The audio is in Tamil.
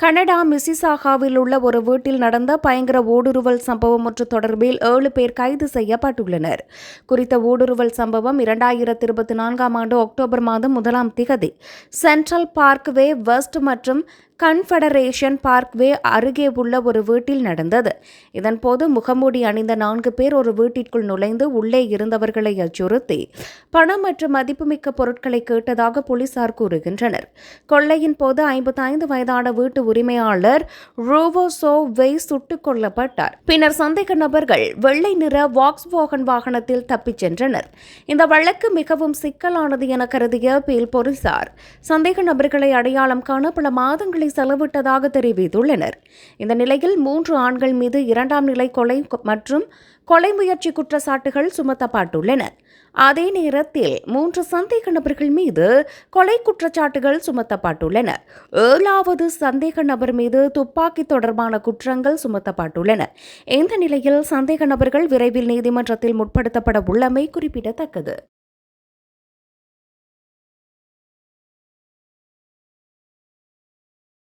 கனடா மிசிசாகாவில் உள்ள ஒரு வீட்டில் நடந்த பயங்கர ஊடுருவல் சம்பவம் ஒன்று தொடர்பில் ஏழு பேர் கைது செய்யப்பட்டுள்ளனர். குறித்த ஊடுருவல் சம்பவம் இரண்டாயிரத்தி இருபத்தி நான்காம் ஆண்டு அக்டோபர் மாதம் முதலாம் திகதி. சென்ட்ரல் பார்க்வே வெஸ்ட் மற்றும் கன்ஃபெடரேஷன் பார்க்வே அருகே உள்ள ஒரு வீட்டில் நடந்தது. இதன்போது முகமூடி அணிந்த நான்கு பேர் ஒரு வீட்டிற்குள் நுழைந்து உள்ளே இருந்தவர்களை அச்சுறுத்தி பணம் மற்றும் மதிப்புமிக்க பொருட்களை கேட்டதாக போலீசார் கூறுகின்றனர். கொள்ளையின் போது ஐம்பத்தைந்து வயதான வீட்டு உரிமையாளர் ரூவோசோ வெய் சுட்டுக் கொல்லப்பட்டார். பின்னர் சந்தேக நபர்கள் வெள்ளை நிற வாக்ஸ் வாகனத்தில் தப்பிச் சென்றனர். இந்த வழக்கு மிகவும் சிக்கலானது என கருதிய பீல் போலீசார் சந்தேக நபர்களை அடையாளம் காண பல மாதங்களை செலவிட்டதாக தெரிவித்துள்ளனர். இந்த நிலையில் மூன்று ஆண்கள் மீது இரண்டாம் நிலை கொலை மற்றும் கொலை முயற்சி குற்றச்சாட்டுகள் சுமத்தப்பட்டுள்ளன. அதே நேரத்தில் மூன்று சந்தேக நபர்கள் மீது கொலை குற்றச்சாட்டுகள் சுமத்தப்பட்டுள்ளன. ஏழாவது சந்தேக நபர் மீது துப்பாக்கி தொடர்பான குற்றங்கள் சுமத்தப்பட்டுள்ளன. இந்த நிலையில் சந்தேக நபர்கள் விரைவில் நீதிமன்றத்தில் முற்படுத்தப்பட உள்ளமை குறிப்பிடத்தக்கது.